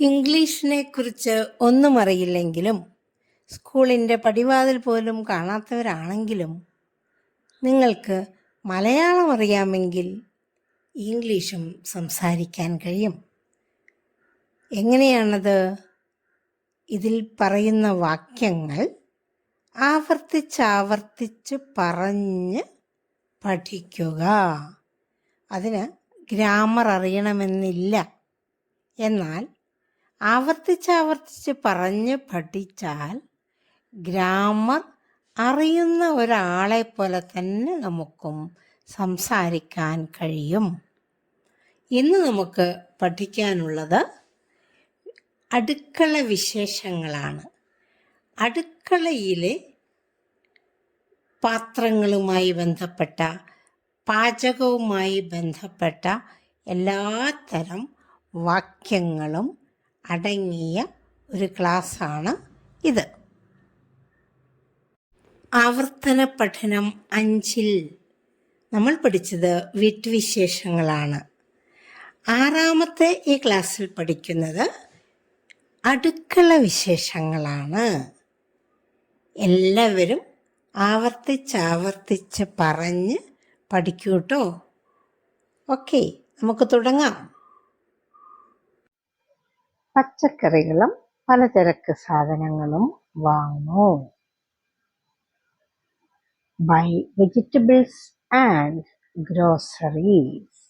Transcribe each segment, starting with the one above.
ഇംഗ്ലീഷിനെ കുറിച്ച് ഒന്നും അറിയില്ലെങ്കിലും സ്കൂളിന്റെ പടിവാതിൽ പോലും കാണാത്തവരാണെങ്കിലും നിങ്ങൾക്ക് മലയാളം അറിയാമെങ്കിൽ ഇംഗ്ലീഷും സംസാരിക്കാൻ കഴിയും. എങ്ങനെയാണത്? ഇതിൽ പറയുന്ന വാക്യങ്ങൾ ആവർത്തിച്ചാവർത്തിച്ച് പറഞ്ഞ് പഠിക്കുക. അതിന് ഗ്രാമർ അറിയണമെന്നില്ല. എന്നാൽ ആവർത്തിച്ചാവർത്തിച്ച് പറഞ്ഞ് പഠിച്ചാൽ ഗ്രാമർ അറിയുന്ന ഒരാളെ പോലെ തന്നെ നമുക്കും സംസാരിക്കാൻ കഴിയും. ഇന്ന് നമുക്ക് പഠിക്കാനുള്ളത് അടുക്കള വിശേഷങ്ങളാണ്. അടുക്കളയിലെ പാത്രങ്ങളുമായി ബന്ധപ്പെട്ട പാചകവുമായി ബന്ധപ്പെട്ട എല്ലാത്തരം വാക്യങ്ങളും അടങ്ങിയ ഒരു ക്ലാസ്സാണ് ഇത്. ആവർത്തന പഠനം അഞ്ചിൽ നമ്മൾ പഠിച്ചത് വീട്ടുവിശേഷങ്ങളാണ്. ആറാമത്തെ ഈ ക്ലാസ്സിൽ പഠിക്കുന്നത് അടുക്കള വിശേഷങ്ങളാണ്. എല്ലാവരും ആവർത്തിച്ചാവർത്തിച്ച് പറഞ്ഞ് പഠിക്കൂട്ടോ ഓക്കെ നമുക്ക് തുടങ്ങാം. പച്ചക്കറികളും പലചരക്ക് സാധനങ്ങളും വാങ്ങൂ. Buy vegetables and groceries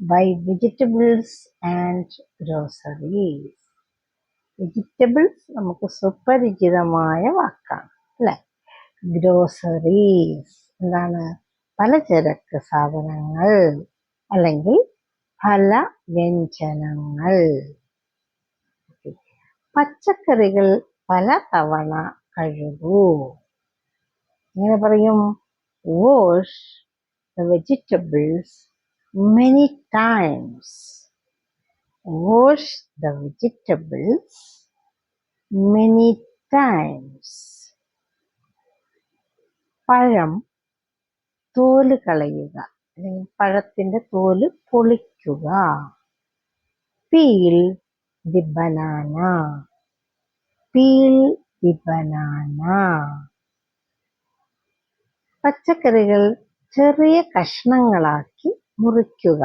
buy vegetables and groceries vegetables നമുക്ക് സുപരിചിതമായ വാക്കാണ് അല്ലേ? ഗ്രോസറീസ് എന്താണ്? പലചരക്ക് സാധനങ്ങൾ അല്ലെങ്കിൽ പല വ്യഞ്ജനങ്ങൾ. പച്ചക്കറികൾ പല തവണ കഴുകൂ. എങ്ങനെ പറയും wash the vegetables many times wash the vegetables many times പഴം തോൽ കളയുക അല്ലെങ്കിൽ പഴത്തിന്റെ തോൽ പൊളിക്കുക. Peel the banana. Peel the banana. പച്ചക്കറികൾ ചെറിയ കഷ്ണങ്ങളാക്കി മുറിക്കുക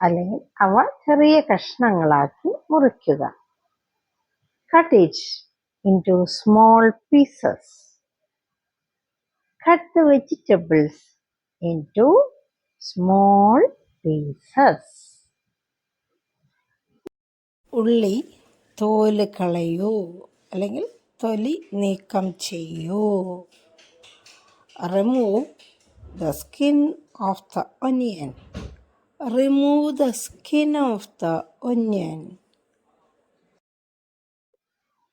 അല്ലെങ്കിൽ അവ ചെറിയ കഷ്ണങ്ങളാക്കി മുറിക്കുക cut it into small pieces cut the vegetables into small pieces ഉള്ളി തോൽ കളയൂ. അല്ലെങ്കിൽ തൊലി നീക്കം ചെയ്യൂ. Remove the skin off the onion remove the skin off the onion.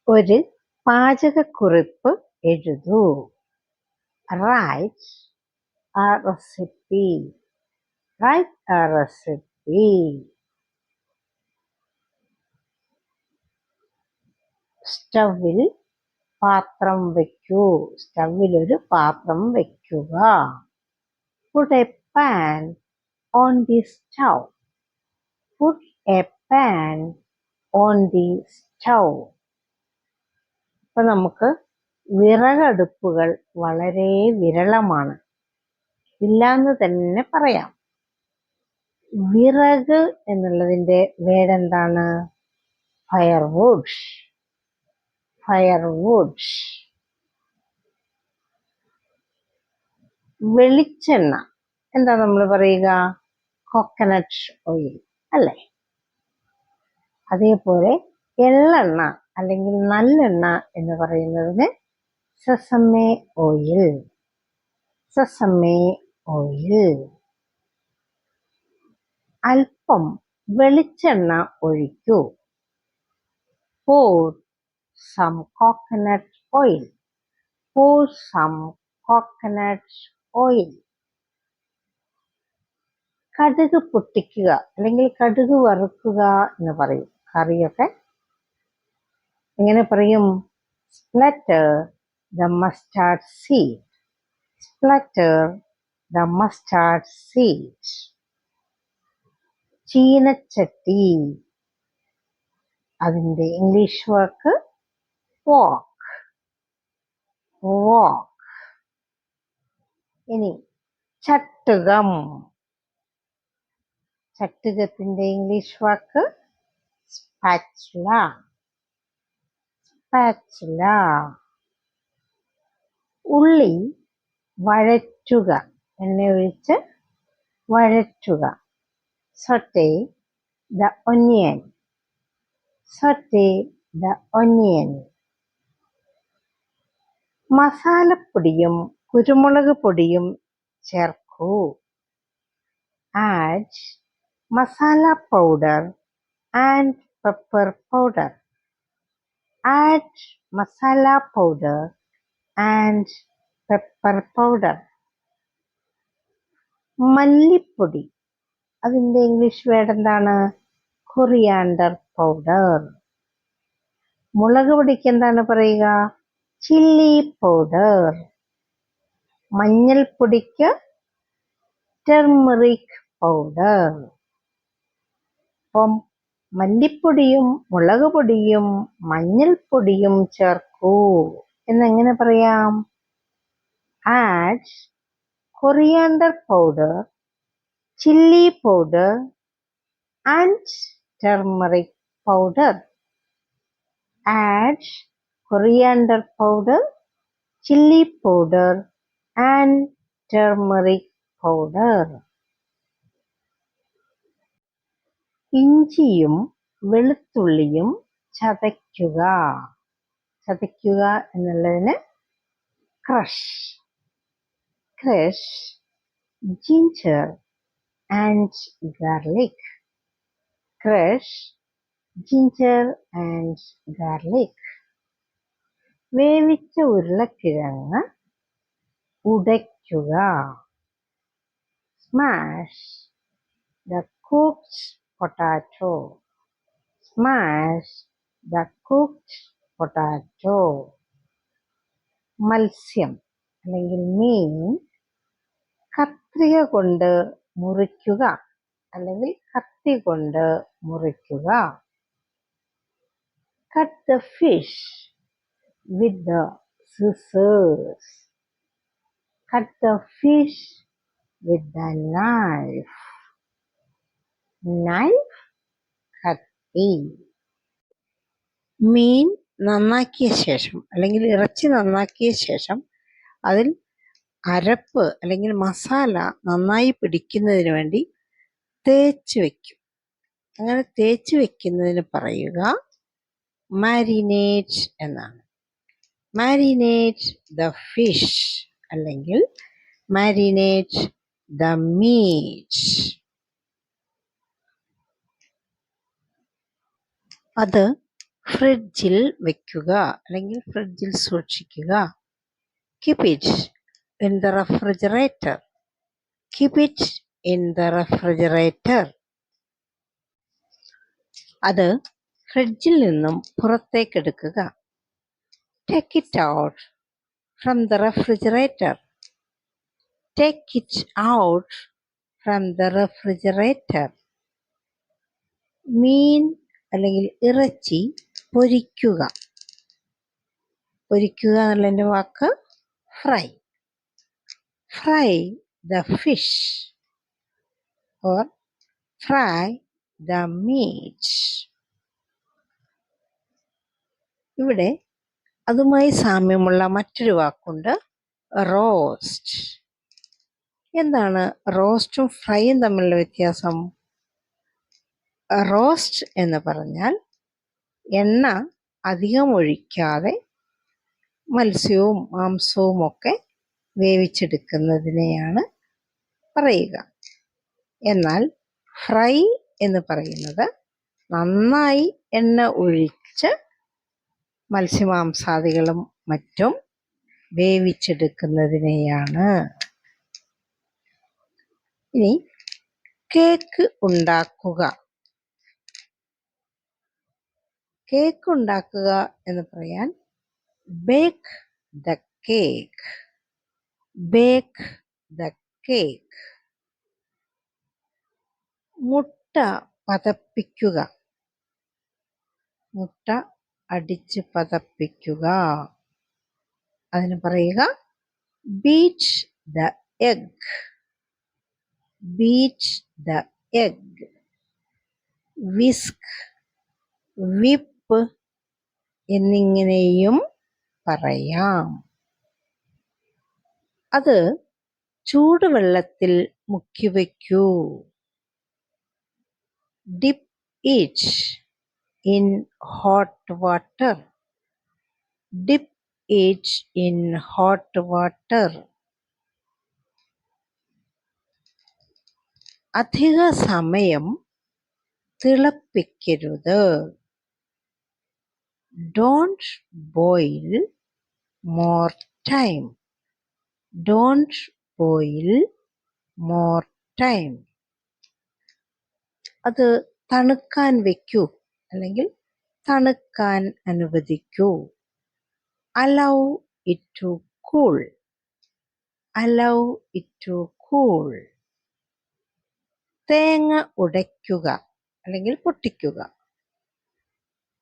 ഒരു പാചകക്കുറിപ്പ് എഴുതൂ. Write a recipe write a recipe. സ്റ്റവിൽ പാത്രം വയ്ക്കൂ. സ്റ്റവിൽ ഒരു പാത്രം വയ്ക്കുക. Put a pan on the stove. Put a pan on the. ഇപ്പൊ നമുക്ക് വിറകടുപ്പുകൾ വളരെ വിരളമാണ്. ഇല്ലാന്ന് തന്നെ പറയാം. വിറക് എന്നുള്ളതിന്റെ വേടെന്താണ് ഫയർവുഡ് ഫയർവുഡ് വെളിച്ചെണ്ണ. എന്താ നമ്മൾ പറയുക? കോക്കനട്ട് ഓയിൽ അല്ലേ? അതേപോലെ എള്ളെണ്ണ അല്ലെങ്കിൽ നല്ലെണ്ണ എന്ന് പറയുന്നതിന് സസമ്മേ ഓയിൽ സസമ്മേ ഓയിൽ അല്പം വെളിച്ചെണ്ണ ഒഴിക്കൂ. Pour some coconut oil pour some coconut oil കടുക് പൊട്ടിക്കുക അല്ലെങ്കിൽ കടുക് വറുക്കുക എന്ന് പറയും. കറിയൊക്കെ എങ്ങനെ പറയും? Splutter the mustard seed splutter the mustard seed ചീനച്ചട്ടി. അതിന്റെ ഇംഗ്ലീഷ് വാക്ക് walk. Walk. ഇനി ചട്ടുകം. ചട്ടുകത്തിന്റെ ഇംഗ്ലീഷ് വാക്ക് സ്പാച്ചുല സ്പാച്ചുല ഉള്ളി വഴറ്റുക. എണ്ണ ഒഴിച്ച് വഴറ്റുക. Sauté the onion sauté the onion മസാലപ്പൊടിയും കുരുമുളക് പൊടിയും ചേർക്കൂ. Add masala powder and pepper powder add masala powder and pepper powder മല്ലിപ്പൊടി. അതിന്റെ ഇംഗ്ലീഷ് വേർഡ് എന്താണ്? കൊറിയാണ്ടർ പൗഡർ മുളക് പൊടിക്ക് എന്താണ് പറയുക? ചില്ലി പൗഡർ മഞ്ഞൾപ്പൊടിക്ക് ടെർമറിക് പൗഡർ അപ്പം മല്ലിപ്പൊടിയും മുളക് പൊടിയും മഞ്ഞൾപ്പൊടിയും ചേർക്കൂ. എന്നെങ്ങനെ പറയാം? Add coriander powder chilli powder and turmeric powder add coriander powder, chili powder and turmeric powder. ഇഞ്ചിയും വെളുത്തുള്ളിയും ചതയ്ക്കുക ചതയ്ക്കുക എന്നുള്ളതിന് crush crush ginger and garlic crush ginger and garlic വേവിച്ച ഉരുളക്കിഴങ്ങ് ഉടയ്ക്കുക. Smash the cooked potato smash the cooked potato മത്സ്യം അല്ലെങ്കിൽ മീൻ കത്രിക കൊണ്ട് മുറിക്കുക അല്ലെങ്കിൽ കത്തി കൊണ്ട് മുറിക്കുക. Cut the fish with the scissors. Cut the fish with the knife. Knife കത്തി മീൻ നന്നാക്കിയ ശേഷം അല്ലെങ്കിൽ ഇറച്ചി നന്നാക്കിയ ശേഷം അതിൽ അരപ്പ് അല്ലെങ്കിൽ മസാല നന്നായി പിടിക്കുന്നതിന് വേണ്ടി തേച്ച് വെക്കും അങ്ങനെ തേച്ച് വെക്കുന്നതിന് പറയുക മാരിനേറ്റ് എന്നാണ് മാരിനേറ്റ് ദ ഫിഷ് അല്ലെങ്കിൽ മാരിനേറ്റ് ദ മീറ്റ് അത് ഫ്രിഡ്ജിൽ വെക്കുക അല്ലെങ്കിൽ ഫ്രിഡ്ജിൽ സൂക്ഷിക്കുക. Keep it in the refrigerator keep it in the refrigerator അത് ഫ്രിഡ്ജിൽ നിന്നും പുറത്തേക്കെടുക്കുക Take it out from the refrigerator. Take it out from the refrigerator. മീൻ അല്ലെങ്കിൽ ഇറച്ചി പൊരിക്കുക പൊരിക്കുക എന്നുള്ളതിന്റെ വാക്ക് fry fry the fish or fry the meat ഇവിടെ അതുമായി സാമ്യമുള്ള മറ്റൊരു വാക്കുണ്ട് റോസ്റ്റ്. എന്താണ് റോസ്റ്റും ഫ്രൈയും തമ്മിലുള്ള വ്യത്യാസം? റോസ്റ്റ് എന്ന് പറഞ്ഞാൽ എണ്ണ അധികം ഒഴിക്കാതെ മത്സ്യവും മാംസവും ഒക്കെ വേവിച്ചെടുക്കുന്നതിനെയാണ് പറയുക. എന്നാൽ ഫ്രൈ എന്ന് പറയുന്നത് നന്നായി എണ്ണ ഒഴിച്ച് മത്സ്യമാംസാദികളും മറ്റും വേവിച്ചെടുക്കുന്നതിനെയാണ്. ഇനി കേക്ക് ഉണ്ടാക്കുക. കേക്ക് ഉണ്ടാക്കുക എന്ന് പറയാൻ bake the cake bake the cake മുട്ട പതപ്പിക്കുക. മുട്ട അടിച്ച് പതപ്പിക്കുക. അതിന് പറയുക beat the egg beat the egg whisk whip എന്നിങ്ങനെയും പറയാം. അത് ചൂടുവെള്ളത്തിൽ മുക്കി വയ്ക്കൂ dip it in hot water. Dip it in hot water. അധിക സമയം തിളപ്പിക്കരുത് don't boil more time don't boil more time അത് തണുക്കാൻ വെക്കൂ അല്ലെങ്കിൽ തണുക്കാൻ അനുവദിക്കൂ. Allow it to cool allow it to cool തേങ്ങ ഉടയ്ക്കുക അല്ലെങ്കിൽ പൊട്ടിക്കുക.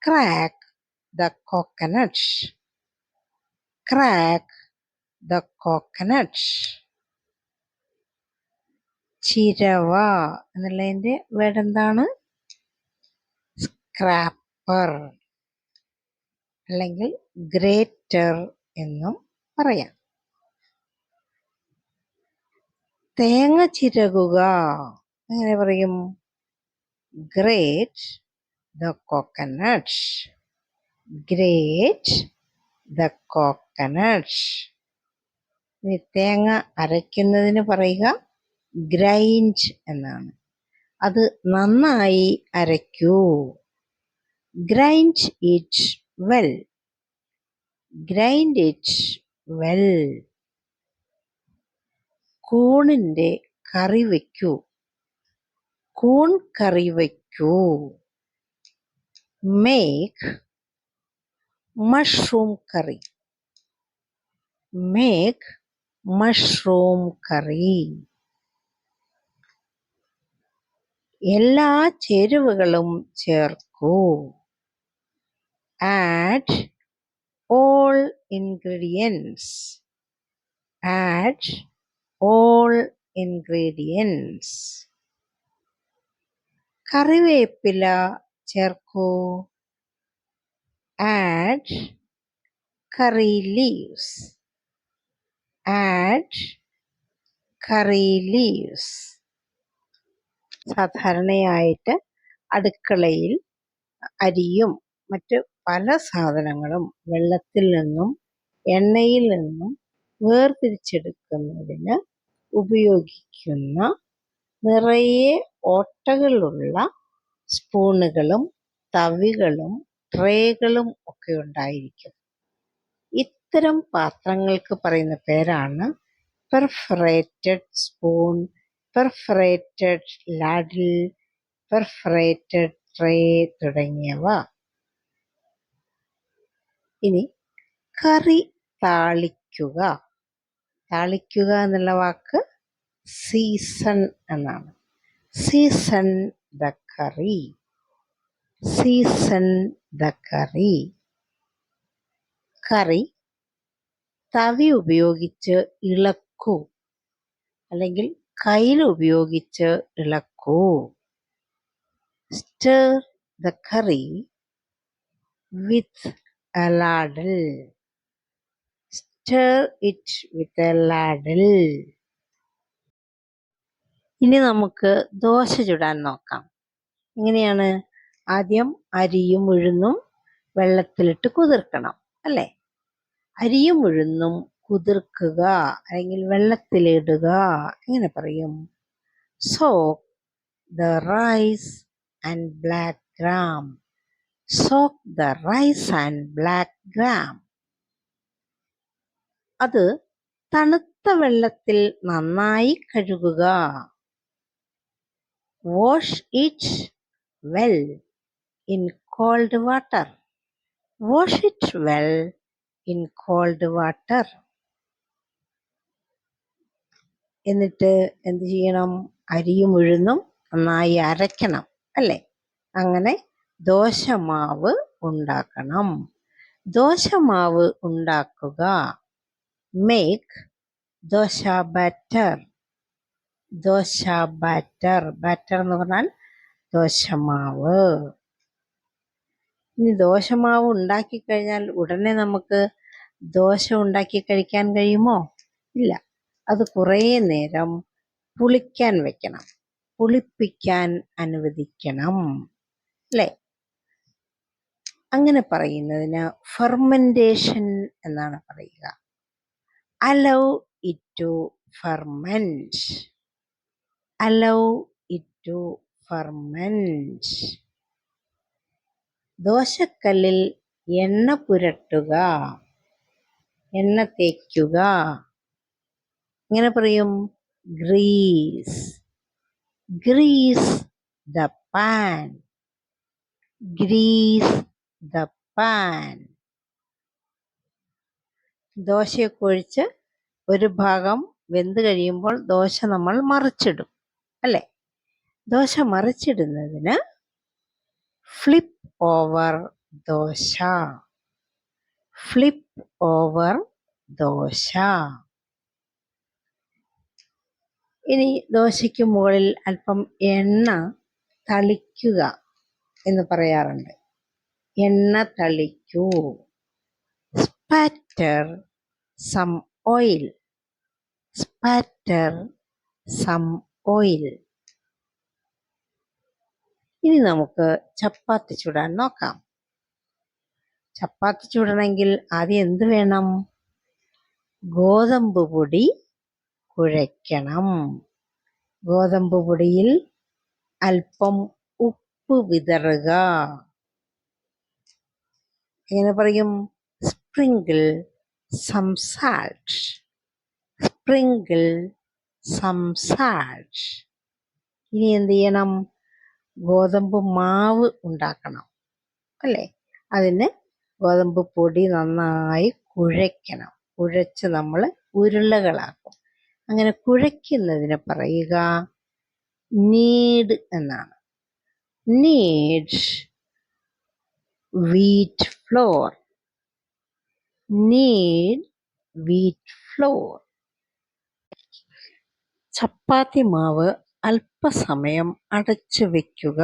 Crack the coconut crack the coconut ചിരവ എന്നുള്ളതിന്റെ വേർഡ് എന്താണ്? സ്ക്രാപ്പർ അല്ലെങ്കിൽ ഗ്രേറ്റർ എന്നും പറയാം. തേങ്ങ ചിരകുക എങ്ങനെ പറയും? Grate the coconuts grate the coconuts ഇനി തേങ്ങ അരയ്ക്കുന്നതിന് പറയുക ഗ്രൈൻഡ് എന്നാണ്. അത് നന്നായി അരയ്ക്കൂ. Grind it well. Grind it well. കൂണിന്റെ കറി വയ്ക്കൂ. കൂൺ കറി വയ്ക്കൂ. Make mushroom curry make mushroom curry എല്ലാ ചേരുവകളും ചേർക്കൂ. Add all ingredients add all ingredients കറിവേപ്പില ചേർക്കൂ. Add curry leaves add curry leaves സാധാരണയായിട്ട് അടുക്കളയിൽ അരിയും മറ്റ് പല സാധനങ്ങളും വെള്ളത്തിൽ നിന്നും എണ്ണയിൽ നിന്നും വേർതിരിച്ചെടുക്കുന്നതിന് ഉപയോഗിക്കുന്ന നിറയെ ഓട്ടകളുള്ള സ്പൂണുകളും തവികളും ട്രേകളും ഒക്കെ ഉണ്ടായിരിക്കും. ഇത്തരം പാത്രങ്ങൾക്ക് പറയുന്ന പേരാണ് perforated spoon perforated ladle perforated tray തുടങ്ങിയവ. ഇനി കറി താളിക്കുക. താളിക്കുക എന്നുള്ള വാക്ക് സീസൺ എന്നാണ്. Season the curry season the curry കറി തവി ഉപയോഗിച്ച് ഇളക്കൂ. അല്ലെങ്കിൽ കയ്യിൽ ഉപയോഗിച്ച് ഇളക്കൂ. Stir the curry with a Stir it with a ladle. ഇനി നമുക്ക് ദോശ ചുടാൻ നോക്കാം. എങ്ങനെയാണ്? ആദ്യം അരിയും ഉഴുന്നും വെള്ളത്തിലിട്ട് കുതിർക്കണം അല്ലേ? അരിയും ഉഴുന്നും കുതിർക്കുക അല്ലെങ്കിൽ വെള്ളത്തിലിടുക എങ്ങനെ പറയും? Soak the rice and black gram soak the rice and black gram അത് തണുത്ത വെള്ളത്തിൽ നന്നായി കഴുകുക. Wash it well in cold water wash it well in cold water എന്നിട്ട് എന്ത് ചെയ്യണം? അരിയും ഉഴുന്നും നന്നായി അരയ്ക്കണം അല്ലേ? അങ്ങനെ ദോശമാവ് ഉണ്ടാക്കണം. ദോശമാവ് ഉണ്ടാക്കുക. Make dosa batter dosa batter batter എന്ന് പറഞ്ഞാൽ ദോശമാവ്. ഇനി ദോശമാവ് ഉണ്ടാക്കി കഴിഞ്ഞാൽ ഉടനെ നമുക്ക് ദോശ ഉണ്ടാക്കി കഴിക്കാൻ കഴിയുമോ? ഇല്ല. അത് കുറേ നേരം പുളിക്കാൻ വെക്കണം. പുളിപ്പിക്കാൻ അനുവദിക്കണം. അല്ലേ? അങ്ങനെ പറയുന്നതിന് ഫെർമെന്റേഷൻ എന്നാണ് പറയുക. Allow it to ferment allow it to ferment ദോശക്കല്ലിൽ എണ്ണ പുരട്ടുക. എണ്ണ തേക്കുക. ഇങ്ങനെ പറയും? Grease grease the pan grease the pan. ദോശയൊക്കെ ഒഴിച്ച് ഒരു ഭാഗം വെന്ത് കഴിയുമ്പോൾ ദോശ നമ്മൾ മറിച്ചിടും അല്ലേ? Dosa മറിച്ചിടുന്നതിന് flip over dosa. Flip over dosa. ഇനി ദോശയ്ക്ക് മുകളിൽ അല്പം എണ്ണ തളിക്കുക എന്ന് പറയാറുണ്ട്. എണ്ണ തളിക്കൂ. Spatter some oil spatter some oil ഇനി നമുക്ക് ചപ്പാത്തി ചുടാൻ നോക്കാം. ചപ്പാത്തി ചുടണമെങ്കിൽ ആദ്യം എന്ത് വേണം? ഗോതമ്പ് പൊടി കുഴയ്ക്കണം. ഗോതമ്പ് പൊടിയിൽ അല്പം ഉപ്പ് വിതറുക. എങ്ങനെ പറയും? Sprinkle some salt sprinkle some salt ഇനി എന്ത് ചെയ്യണം? ഗോതമ്പ് മാവ് ഉണ്ടാക്കണം അല്ലേ? അതിന് ഗോതമ്പ് പൊടി നന്നായി കുഴയ്ക്കണം. കുഴച്ച് നമ്മൾ ഉരുളകളാക്കും. അങ്ങനെ കുഴയ്ക്കുന്നതിന് പറയുക നീഡ് എന്നാണ്. Knead wheat flour. Need wheat flour. Chapati മാവ് അല്പസമയം അടച്ചു വെക്കുക.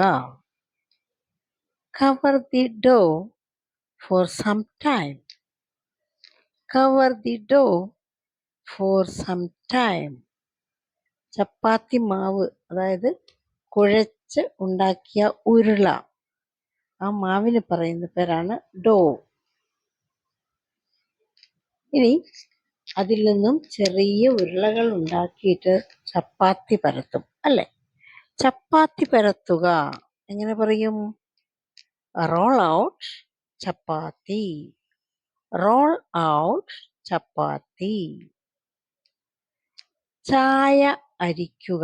Cover the dough for some time cover the dough for some time chapati മാവ് അതായത് കുഴച്ച് ഉണ്ടാക്കിയ ഉരുള. ആ മാവിന് പറയുന്ന പേരാണ് ഡോ. ഇനി അതിൽ നിന്നും ചെറിയ ഉരുളകൾ ഉണ്ടാക്കിയിട്ട് ചപ്പാത്തി പരത്തും അല്ലേ? ചപ്പാത്തി പരത്തുക. എങ്ങനെ പറയും? Roll out chapati. Roll out chapati. ചായ അരിക്കുക.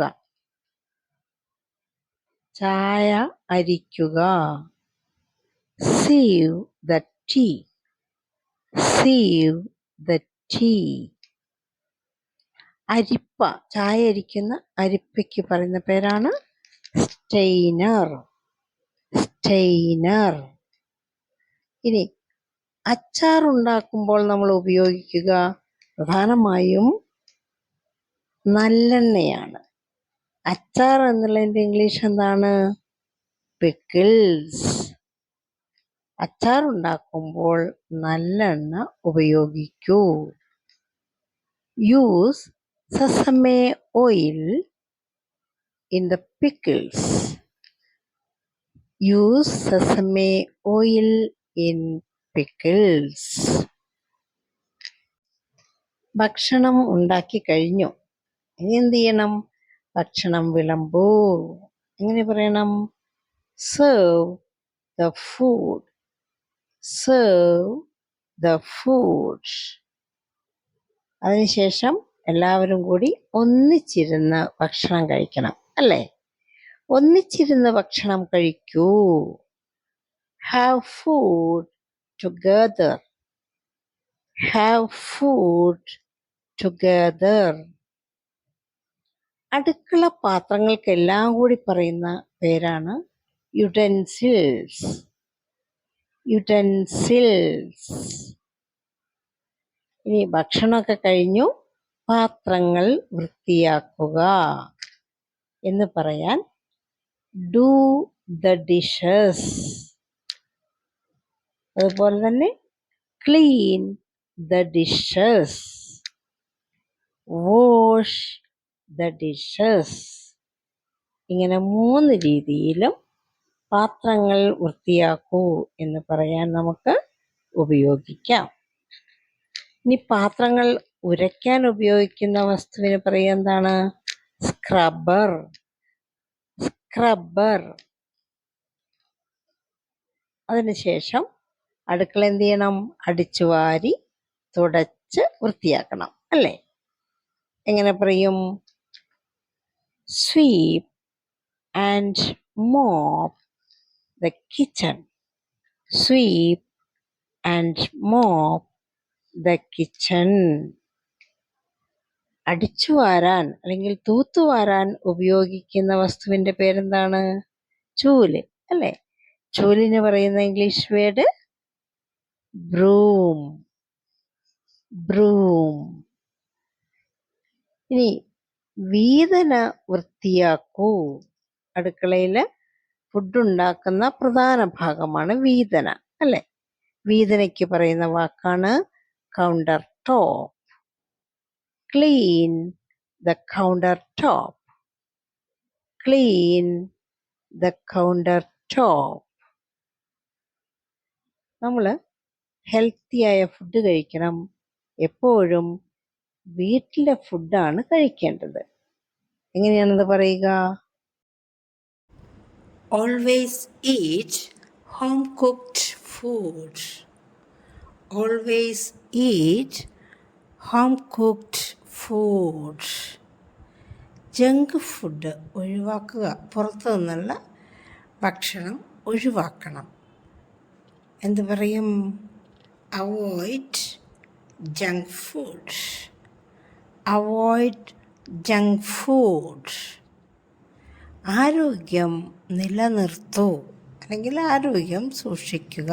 ചായ അരിക്കുക. Sieve the tea sieve the tea അരിപ്പ. ചായ അരിക്കുന്ന അരിപ്പയ്ക്ക് പറയുന്ന പേരാണ് സ്റ്റെയിനർ സ്റ്റെയിനർ ഇനി അച്ചാർ ഉണ്ടാക്കുമ്പോൾ നമ്മൾ ഉപയോഗിക്കുക പ്രധാനമായും നല്ലെണ്ണയാണ്. അച്ചാർ എന്നുള്ളതിന്റെ ഇംഗ്ലീഷ് എന്താണ്? പിക്കിൾസ് അച്ചാർ ഉണ്ടാക്കുമ്പോൾ നല്ലെണ്ണ ഉപയോഗിക്കൂ. Use sesame oil in the pickles use sesame oil in pickles ഭക്ഷണം ഉണ്ടാക്കി കഴിഞ്ഞു. ഇനി എന്ത് ചെയ്യണം? ഭക്ഷണം വിളമ്പൂ. എങ്ങനെ പറയണം? Serve the food serve the food അതിനുശേഷം എല്ലാവരും കൂടി ഒന്നിച്ചിരുന്ന് ഭക്ഷണം കഴിക്കണം അല്ലേ? ഒന്നിച്ചിരുന്ന് ഭക്ഷണം കഴിക്കൂ. Have food together have food together അടുക്കള പാത്രങ്ങൾക്കെല്ലാം കൂടി പറയുന്ന പേരാണ് യുടെൻസിൽസ് യുറ്റൻസിൽസ് ഇനി ഭക്ഷണമൊക്കെ കഴിഞ്ഞു. പാത്രങ്ങൾ വൃത്തിയാക്കുക എന്ന് പറയാൻ ഡു ദ ഡിഷസ് അതുപോലെ തന്നെ clean the dishes wash the dishes ഇങ്ങനെ മൂന്ന് രീതിയിലും പാത്രങ്ങൾ വൃത്തിയാക്കൂ എന്ന് പറയാൻ നമുക്ക് ഉപയോഗിക്കാം. ഇനി പാത്രങ്ങൾ ഉരയ്ക്കാൻ ഉപയോഗിക്കുന്ന വസ്തുവിന് പറയുക എന്താണ്? സ്ക്രബ്ബർ സ്ക്രബ്ബർ അതിനുശേഷം അടുക്കള എന്ത് ചെയ്യണം? അടിച്ചു വാരി തുടച്ച് വൃത്തിയാക്കണം അല്ലേ? എങ്ങനെ പറയും? Sweep and mop the Sweep and mop the kitchen. അടിച്ചു വാരാൻ അല്ലെങ്കിൽ തൂത്തുവാരാൻ ഉപയോഗിക്കുന്ന വസ്തുവിന്റെ പേരെന്താണ്? ചൂൽ അല്ലേ? ചൂലിന് പറയുന്ന ഇംഗ്ലീഷ് വേർഡ് ബ്രൂം ബ്രൂം. ഇനി വീതന വൃത്തിയാക്കൂ. അടുക്കളയിൽ ഫുഡ് ഉണ്ടാക്കുന്ന പ്രധാന ഭാഗമാണ് വീതന അല്ലെ? വീതനയ്ക്ക് പറയുന്ന വാക്കാണ് counter top clean the counter top clean the counter top നമ്മൾ ഹെൽത്തിയായ ഫുഡ് കഴിക്കണം. എപ്പോഴും വീട്ടിലെ ഫുഡാണ് കഴിക്കേണ്ടത്. എങ്ങനെയാണത് പറയുക? Always eat home cooked food. Always eat home cooked food. Junk food ഒഴിവാക്കുക. പുറത്തു നിന്നുള്ള ഭക്ഷണം ഒഴിവാക്കണം. എന്ത് പറയും? Avoid junk food avoid junk food ആരോഗ്യം നിലനിർത്തൂ. അല്ലെങ്കിൽ ആരോഗ്യം സൂക്ഷിക്കുക.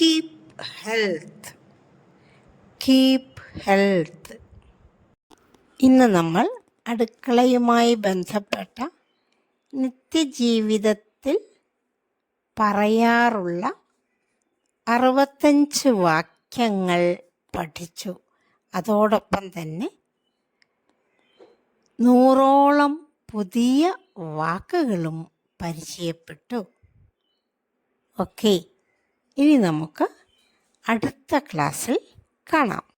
കീപ് ഹെൽത്ത് കീപ് ഹെൽത്ത് ഇന്ന് നമ്മൾ അടുക്കളയുമായി ബന്ധപ്പെട്ട നിത്യജീവിതത്തിൽ പറയാറുള്ള അറുപത്തഞ്ച് വാക്യങ്ങൾ പഠിച്ചു. അതോടൊപ്പം തന്നെ നൂറോളം പുതിയ വാക്കുകളും പരിചയപ്പെട്ടു. ഓക്കെ ഇനി നമുക്ക് അടുത്ത ക്ലാസ്സിൽ കാണാം.